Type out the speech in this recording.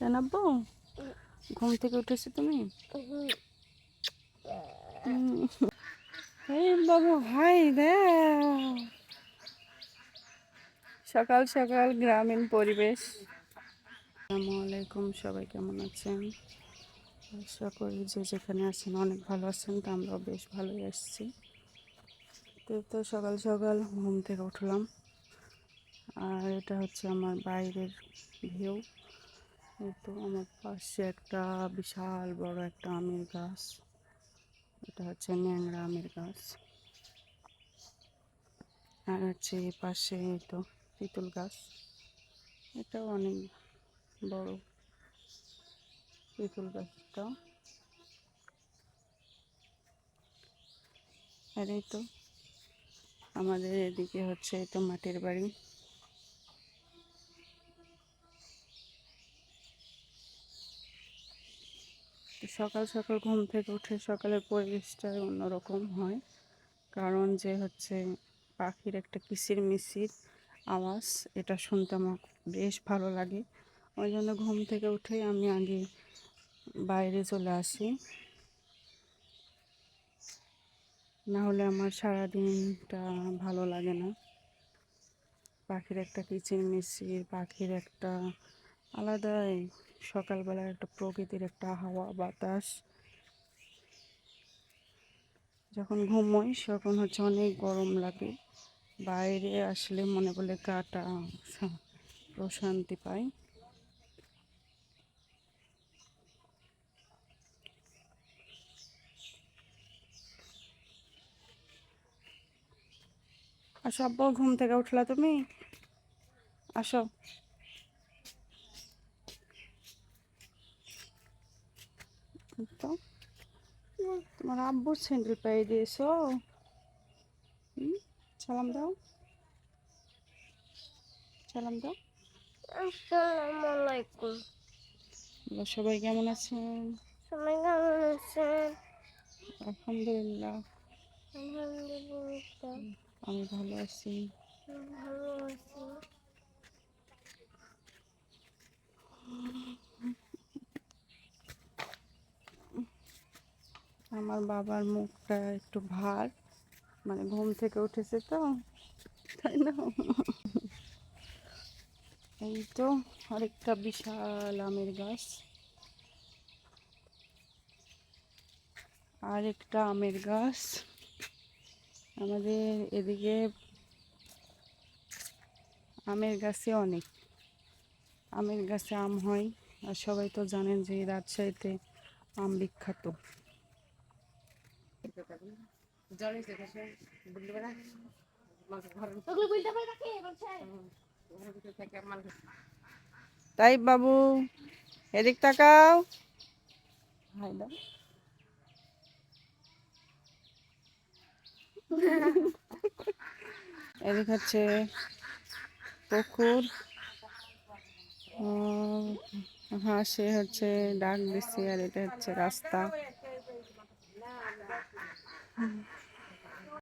আব্বু ঘুম থেকে উঠেছো তুমি। এই বাবু হাই দে সকাল সকাল গ্রামীণ পরিবেশ। আসসালামু আলাইকুম সবাই কেমন আছেন? আশা করি যে যেখানে আছেন অনেক ভালো আছেন তো আমরাও বেশ ভালোই আসছি তো তো সকাল সকাল ঘুম থেকে উঠলাম। আর এটা হচ্ছে আমার বাইরের ভিউ। তো আমার পাশে একটা বিশাল বড় একটা আমের গাছ। এটা হচ্ছে ন্যাংরা আমের গাছ। আর হচ্ছে পাশে তো তেঁতুল গাছ। এটাও অনেক বড় তেঁতুল গাছটা। আর এই তো আমাদের এদিকে হচ্ছে এই তো মাটির বাড়ি। সকাল সকাল ঘুম থেকে উঠে সকালের পরিবেশটাই অন্যরকম হয়। কারণ যে হচ্ছে পাখির একটা কিসির মিসির আওয়াজ, এটা শুনতে আমার বেশ ভালো লাগে। ওই জন্য ঘুম থেকে উঠেই আমি আগে বাইরে চলে আসি। না হলে আমার সারাদিনটা ভালো লাগে না। পাখির একটা কিচির মিচির পাখির একটা আলাদাই সকালবেলার একটা প্রকৃতির একটা হাওয়া, বাতাস। যখন ঘুমোই, তখন হচ্ছে অনেক গরম লাগে। বাইরে আসলে মনে বলে গাটা প্রশান্তি পাই। আসো আব্বু, ঘুম থেকে উঠলা তুমি? আসো। তো? তোমার আব্বুর স্যান্ডেল পাই দিয়েছ? সালাম দাও। সালাম দাও। আলাইকুম সবাই কেমন আছেন? সবাই কেমন আছেন? আলহামদুলিল্লাহ। আলহামদুলিল্লাহ। আমি ভালো আছি ভালো আছি আমার বাবার মুখটা একটু ভার। মানে ঘুম থেকে উঠেছে তো, তাই না? এই তো আরেকটা বিশাল আমের গাছ। আরেকটা আমের গাছ। আমাদের এদিকে আমের গাছে অনেক। আমের গাছে আম হয়, আর সবাই তো জানেন যে রাজশাহীতে আম বিখ্যাত। তাই বাবু, এদিক তাকাও। এদিক হচ্ছে পুকুর। হাঁসে হচ্ছে ডাক দিচ্ছে আর এটা হচ্ছে রাস্তা। 아니.